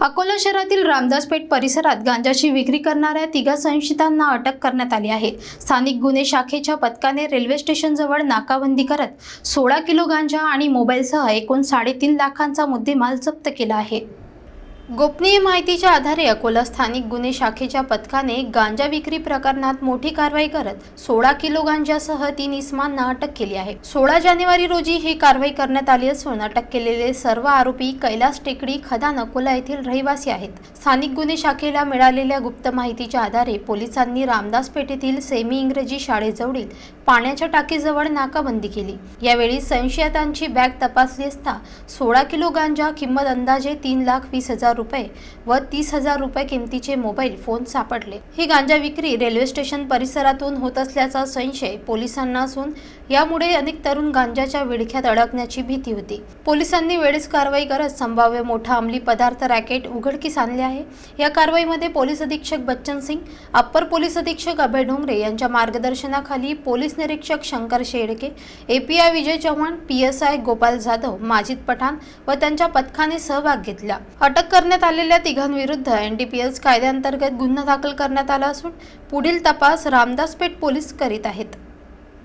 अकोला शहरातील रामदासपेठ परिसरात गांजाची विक्री करणाऱ्या तिघा संशयितांना अटक करण्यात आली आहे. स्थानिक गुन्हे शाखेच्या पथकाने रेल्वे स्टेशनजवळ नाकाबंदी करत सोळा किलो गांजा आणि मोबाईलसह एकूण साडेतीन लाखांचा मुद्देमाल जप्त केला आहे. गोपनीय माहितीच्या आधारे अकोला स्थानिक गुन्हे शाखेच्या पथकाने गांजा विक्री प्रकरणात मोठी कारवाई करत सोळा किलो गांजासह तीन इस्मांना अटक केली आहे. सोळा जानेवारी रोजी ही कारवाई करण्यात आली असून अटक केलेले सर्व आरोपी कैलास टेकडी खदान अकोला येथील रहिवासी आहेत. स्थानिक गुन्हे शाखेला मिळालेल्या गुप्त माहितीच्या आधारे पोलिसांनी रामदास पेठेतील सेमी इंग्रजी शाळेजवळील पाण्याच्या टाकीजवळ नाकाबंदी केली. यावेळी संशयितांची बॅग तपासली असता सोळा किलो गांजा किंमत अंदाजे तीन लाख वीस हजार रुपये व तीस हजार रुपये किमतीचे मोबाईल फोन सापडले. ही गांजा विक्री रेल्वे स्टेशन परिसरातून होत असल्याचा संशय पोलिसांना असून यामुळे अनेक तरुण गांजाच्या विडख्यात अडकण्याची भीती होती. पोलिसांनी वेळेस कारवाई करत संभाव्य मोठा अंमली पदार्थ रॅकेट उघडकीस आणले आहे. या कारवाईमध्ये पोलीस अधीक्षक बच्चन सिंग अप्पर पोलीस अधीक्षक अभय ढोंगरे यांच्या मार्गदर्शनाखाली पोलीस निरीक्षक Shankar Shelke API Vijay Chavan P S I Gopal Jadhav Majid Pathan व त्यांच्या पथकाने सहभाग घेतला. अटक करण्यात आलेल्या तिघांविरुद्ध एनडीपीएस कायद्याअंतर्गत गुन्हा दाखल करण्यात आला असून पुढील तपास रामदासपेठ पोलीस करीत आहेत.